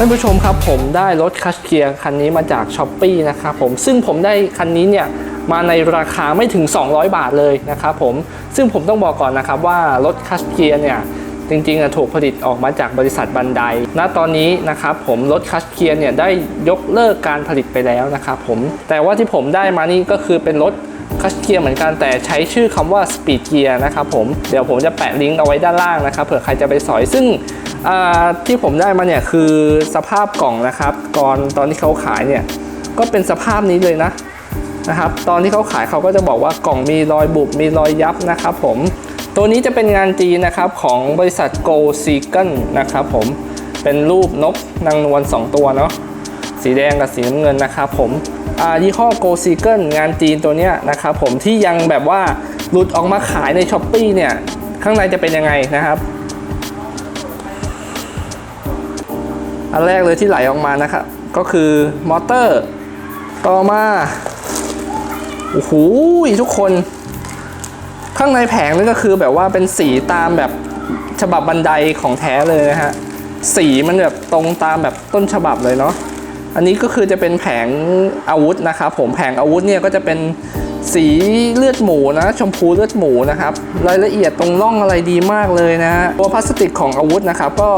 ท่านผู้ชมครับผมได้รถคัสเกียร์คันนี้มาจากช้อปปีนะครับผมซึ่งผมได้คันนี้เนี่ยมาในราคาไม่ถึง 200 บาทเลยนะครับผมซึ่งผมต้องบอกก่อนนะครับว่ารถคัสเกียร์เนี่ยจริงๆถูกผลิตออกมาจากบริษัทบันได ณ ตอนนี้นะครับผมรถคัสเกียร์เนี่ยได้ยกเลิกการผลิตไปแล้วนะครับผม แต่ว่าที่ผมได้มานี่ก็คือเป็นรถคัสเกียร์เหมือนกันแต่ใช้ชื่อคำว่า Speed Gear นะครับผม เดี๋ยวผมจะแปะลิงก์เอาไว้ด้านล่างนะครับเผื่อใครจะไปสอยซึ่ง ที่ผมได้มาเนี่ยคือสภาพกล่องนะครับ ก่อนตอนที่เขาขายเนี่ยก็เป็นสภาพนี้เลยนะนะครับ ตอนที่เขาขายเขาก็จะบอกว่ากล่องมีรอยบุบมีรอยยับนะครับ ผมตัวนี้จะเป็นงานจีนนะครับของบริษัท Go s e a g a n นะครับ ผมเป็นรูปนกนางนวล2 ตัวเนาะสีแดงกับสีน้ำเงินนะครับผมยี่ห้อ Go s e a g e l งานจีนตัวเนี้ยนะครับผมที่ยังแบบว่าหลุดออกมาขายใน s h อ p e e เนี่ยข้างในจะเป็นยังไงนะครับ อันแรกเลยที่ไหลออกมานะครับ ก็คือมอเตอร์ ต่อมา โอ้โหทุกคน ข้างในแผงนี่ก็คือแบบว่าเป็นสีตามแบบฉบับบันไดของแท้เลยนะฮะ สีมันแบบตรงตามแบบต้นฉบับเลยเนาะอันนี้ก็คือจะเป็นแผงอาวุธนะครับผมแผงอาวุธเนี่ยก็จะเป็น สีเลือดหมูนะ ชมพูเลือดหมูนะครับ รายละเอียดตรงร่องอะไรดีมากเลยนะ ตัวพลาสติกของอาวุธนะครับ ก็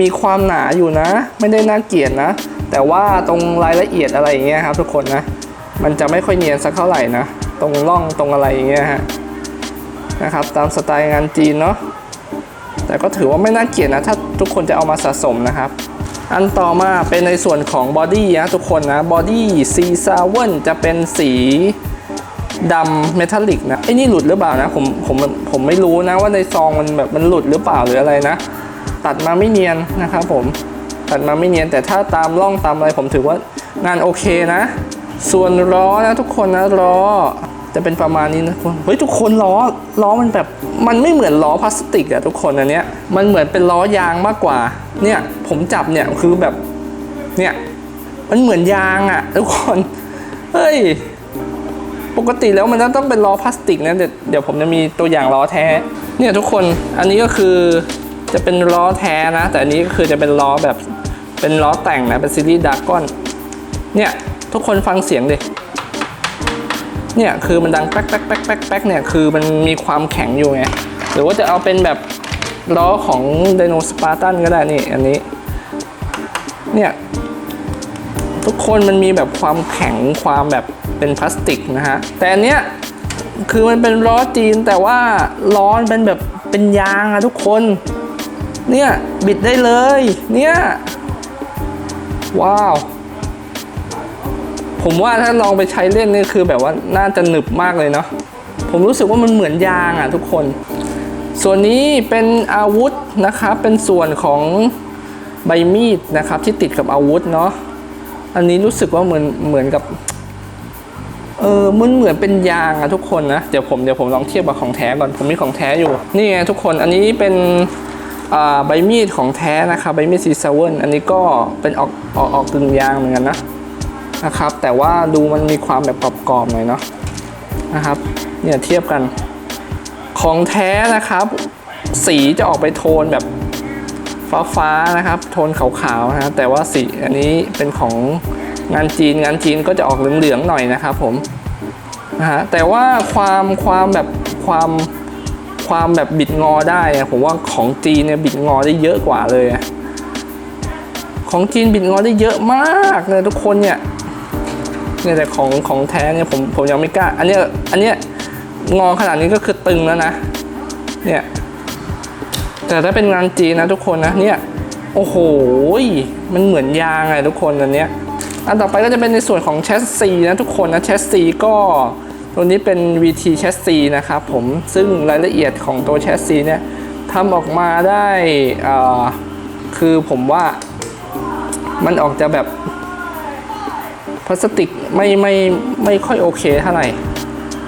มีความหนาอยู่นะ ไม่ได้น่าเกลียดนะ แต่ว่าตรงรายละเอียดอะไรอย่างเงี้ยครับ ทุกคนนะ มันจะไม่ค่อยเนียนสักเท่าไหร่นะ ตรงร่องตรงอะไรอย่างเงี้ยฮะนะครับ ตามสไตล์งานจีนเนาะแต่ก็ถือว่าไม่น่าเกลียดนะ ถ้าทุกคนจะเอามาสะสมนะครับอันต่อมาเป็นในส่วนของบอดี้นะทุกคนนะบอดี้ซีซาเวนจะเป็นสี ดำเมทัลลิกนะไอ้นี่หลุดหรือเปล่านะผมผมผมไม่รู้นะว่าในซองมันแบบมันหลุดหรือเปล่าหรืออะไรนะ ตัดมาไม่เนียนนะครับผมตัดมาไม่เนียนแต่ถ้าตามร่องตามอะไรผมถือว่างานโอเคนะ ส่วนล้อนะทุกคนนะล้อจะเป็นประมาณนี้นะเฮ้ยทุกคนล้อล้อมันแบบมันไม่เหมือนล้อพลาสติกอะทุกคนอันเนี้ยมันเหมือนเป็นล้อยางมากกว่า เนี่ยผมจับเนี่ยคือแบบเนี่ยมันเหมือนยางอะทุกคนเฮ้ย ปกติแล้วมันต้องเป็นล้อพลาสติกนะเดี๋ยวเดี๋ยวผมจะมีตัวอย่างล้อแท้ เนี่ยทุกคนอันนี้ก็คือจะเป็นล้อแท้นะ แต่อันนี้ก็คือจะเป็นล้อแบบเป็นล้อแต่งนะเป็นซีรีส์ดากอนเนี่ยทุกคนฟังเสียงดิเนี่ยคือมันดังแป๊กแป๊กแป๊กแป๊กแป๊กเนี่ยคือมันมีความแข็งอยู่ไงหรือว่าจะเอาเป็นแบบล้อของไดโนสปาร์ตันก็ได้นี่อันนี้เนี่ยทุกคนมันมีแบบความแข็งความแบบ เป็นพลาสติกนะฮะ แต่อันเนี้ยคือมันเป็นล้อจีนแต่ว่าล้อเป็นแบบเป็นยางอะทุกคน เนี่ยบิดได้เลย เนี่ย ว้าว ผมว่าถ้าลองไปใช้เล่นนี่คือแบบว่าน่าจะหนึบมากเลยเนาะ ผมรู้สึกว่ามันเหมือนยางอะทุกคน ส่วนนี้เป็นอาวุธนะครับ เป็นส่วนของใบมีดนะครับที่ติดกับอาวุธเนาะ อันนี้รู้สึกว่าเหมือนเหมือนกับ เออมันเหมือนเป็นยางอะทุกคนนะเดี๋ยวผมเดี๋ยวผมลองเทียบกับของแท้ก่อนผมมีของแท้อยู่นี่ไงทุกคนอันนี้เป็นใบมีดของแท้นะครับใบมีดซีซาเวนอันนี้ก็เป็นออกออกออกกึ่งยางเหมือนกันนะนะครับ แต่ว่าดูมันมีความแบบกรอบๆหน่อยเนาะนะครับเนี่ยเทียบกัน ของแท้นะครับ สีจะออกไปโทนแบบฟ้าๆนะครับ โทนขาวๆนะแต่ว่าสีอันนี้เป็นของ งานจีนงานจีนก็จะออกเหลืองๆหน่อยนะครับผมนะฮะแต่ว่าความความแบบความความแบบบิดงอได้ผมว่าของจีนเนี่ยบิดงอได้เยอะกว่าเลย ของจีนบิดงอได้เยอะมากเลยทุกคนเนี่ยเนี่ยแต่ของของแท้เนี่ยผมผมยังไม่กล้า อันเนี้ยอันเนี้ยงอขนาดนี้ก็คือตึงแล้วนะเนี่ยแต่ถ้าเป็นงานจีนนะทุกคนนะเนี่ยโอ้โหมันเหมือนยางไงทุกคนอันเนี้ย อันต่อไปก็จะเป็นในส่วนของแชสซีนะทุกคนนะแชสซีก็ตัวนี้เป็น VT แชสซีนะครับผมซึ่งรายละเอียดของตัวแชสซีเนี่ยทำออกมาได้คือผมว่ามันออกจะแบบพลาสติกไม่ไม่ไม่ค่อยโอเคเท่าไหร่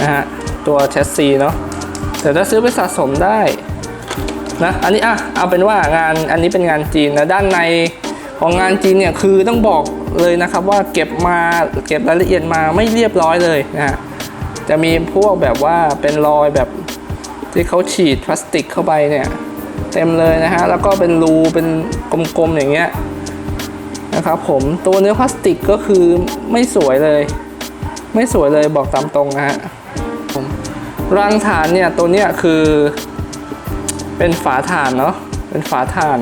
นะฮะตัวแชสซีเนาะแต่ถ้าซื้อไปสะสมได้นะอันนี้อะเอาเป็นว่างานอันนี้เป็นงานจีนนะด้านใน ของงานจีนเนี่ยคือต้องบอกเลยนะครับว่าเก็บมาเก็บรายละเอียดมาไม่เรียบร้อยเลยนะฮะจะมีพวกแบบว่าเป็นรอยแบบที่เขาฉีดพลาสติกเข้าไปเนี่ยเต็มเลยนะฮะแล้วก็เป็นรูเป็นกลมๆอย่างเงี้ยนะครับผมตัวเนื้อพลาสติกก็คือไม่สวยเลย ไม่สวยเลยบอกตามตรงนะฮะผมรางฐานเนี่ยตัวเนี้ยคือเป็นฝาถ่านเนาะเป็นฝาถ่าน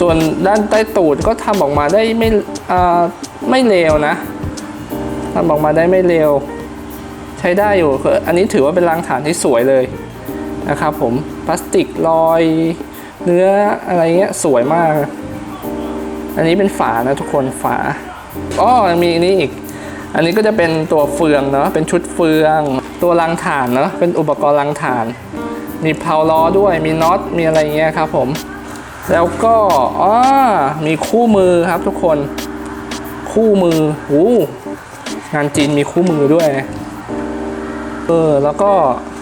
ส่วนด้านใต้ตูดก็ทำออกมาได้ไม่อ่าไม่เลวนะทำออกมาได้ไม่เลวใช้ได้อยู่อันนี้ถือว่าเป็นรางฐานที่สวยเลยนะครับผมพลาสติกรอยเนื้ออะไรเงี้ยสวยมาก อันนี้เป็นฝานะทุกคนฝาอ๋อมีอันนี้อีก อันนี้ก็จะเป็นตัวเฟืองเนาะเป็นชุดเฟืองตัวรังฐานเนาะเป็นอุปกรณ์รังฐาน มีเพลาล้อด้วยมีน็อตมีอะไรเงี้ยครับผม แล้วก็อ๋อมีคู่มือครับทุกคน คู่มือโอ้งานจีนมีคู่มือด้วย เออ แล้วก็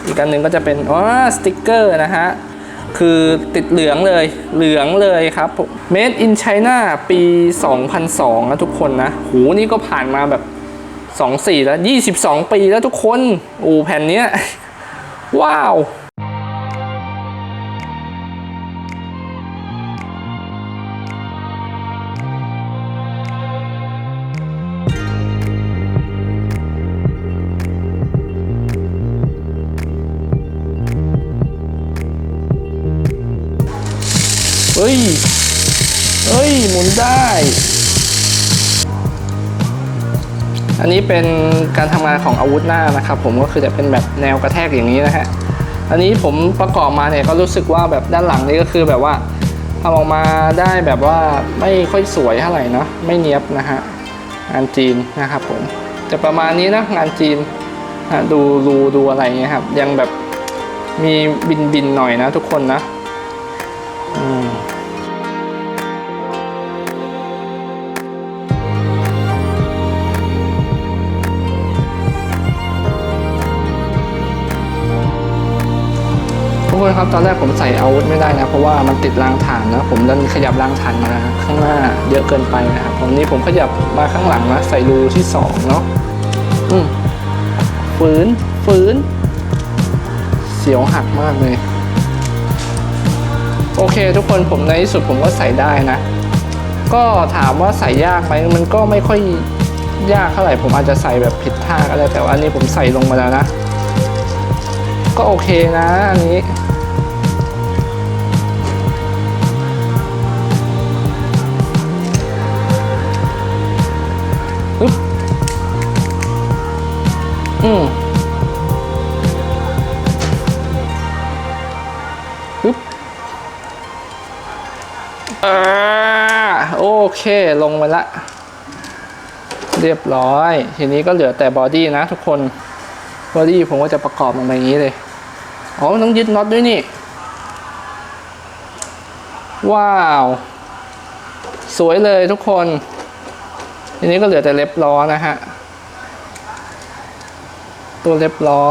อีกอันหนึ่งก็จะเป็นอ๋อสติกเกอร์นะฮะ คือติดเหลืองเลย เหลืองเลยครับ Made in China ปี 2002 นะทุกคนนะโหนี่ก็ผ่านมาแบบ 24 แล้ว 22 ปีแล้วทุกคน โอ้แผ่นเนี้ย ว้าว อันนี้เป็นการทำงานของอาวุธหน้านะครับผมก็คือจะเป็นแบบแนวกระแทกอย่างนี้นะฮะอันนี้ผมประกอบมาเนี่ยก็รู้สึกว่าแบบด้านหลังนี่ก็คือแบบว่าทำออกมาได้แบบว่าไม่ค่อยสวยเท่าไหร่เนาะไม่เนียบนะฮะงานจีนนะครับผมจะประมาณนี้นะงานจีนนะดูรูดูอะไรเงี้ยครับ ยังแบบมีบินบินหน่อยนะทุกคนนะอืม ทุกคนครับตอนแรกผมใส่อาวุธไม่ได้นะเพราะว่ามันติดรางฐานนะผมดันขยับรางฐานมาข้างหน้าเยอะเกินไปนะครับผมนี่ผมขยับมาข้างหลังนะใส่รูที่สองเนาะอืมฝืนฝืนเสียวหักมากเลย โอเค ทุกคนผมในที่สุดผมก็ใส่ได้นะ ก็ถามว่าใส่ยากไหมมันก็ไม่ค่อยยากเท่าไหร่ผมอาจจะใส่แบบผิดท่าก็ได้แต่ว่าอันนี้ผมใส่ลงมาแล้วนะ ก็โอเคนะอันนี้ อืมปึ๊บอ่าโอเคลงมาละ เรียบร้อย ทีนี้ก็เหลือแต่บอดี้นะทุกคน บอดี้ผมก็จะประกอบมันมาอย่างนี้เลย อ๋อ มันต้องยึดน็อตด้วยนี่ ว้าว สวยเลยทุกคน ทีนี้ก็เหลือแต่เล็บล้อนะฮะ ตัวเล็บล้อ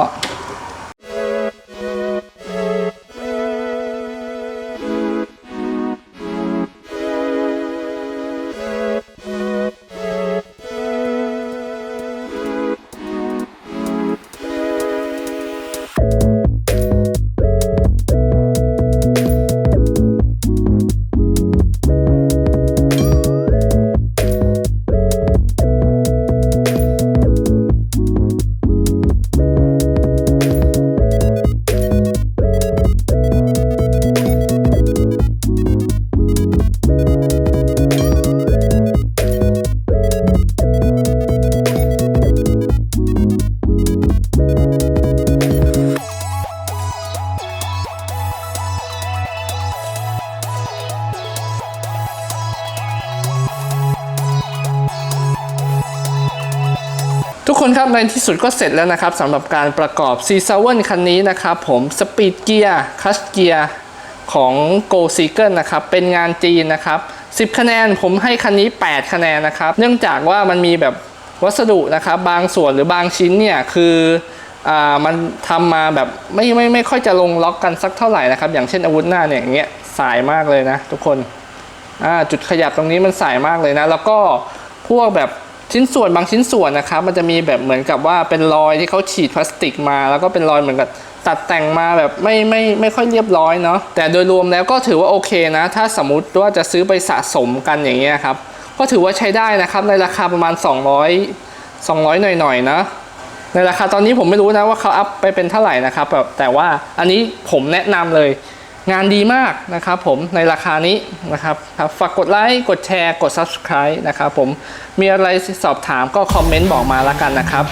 ในที่สุดก็เสร็จแล้วนะครับสำหรับการประกอบ C 7คันนี้นะครับผมสปีดเกียร์คัสเกียร์ของ Go s e a g e r นะครับ เป็นงานจีนนะครับ 10 คะแนนผมให้คันนี้ 8 คะแนนนะครับ เนื่องจากว่ามันมีแบบวัสดุนะครับบางส่วนหรือบางชิ้นเนี่ยคืออ่ามันทำมาแบบไม่ไม่ไม่ค่อยจะลงล็อกกันสักเท่าไหร่นะครับ อย่างเช่นอาวุธหน้าเนี่ยอย่างเงี้ยสายมากเลยนะ ทุกคนอ่าจุดขยับตรงนี้มันสายมากเลยนะ แล้วก็พวกแบบ ชิ้นส่วนบางชิ้นส่วนนะครับมันจะมีแบบเหมือนกับว่าเป็นรอยที่เขาฉีดพลาสติกมา แล้วก็เป็นรอยเหมือนกับตัดแต่งมาแบบไม่ไม่ไม่ค่อยเรียบร้อยเนาะแต่โดยรวมแล้วก็ถือว่าโอเคนะ ถ้าสมมติว่าจะซื้อไปสะสมกันอย่างเงี้ยครับก็ถือว่าใช้ได้นะครับในราคาประมาณ 200 200 หน่อยๆนะในราคาตอนนี้ผมไม่รู้นะว่าเขาอัพไปเป็นเท่าไหร่นะครับแบบแต่ว่าอันนี้ผมแนะนำเลย งานดีมากนะครับผมในราคานี้นะครับครับฝากกดไลค์กดแชร์ กด subscribe นะครับผมมีอะไรสอบถามก็คอมเมนต์บอกมาละกันนะครับ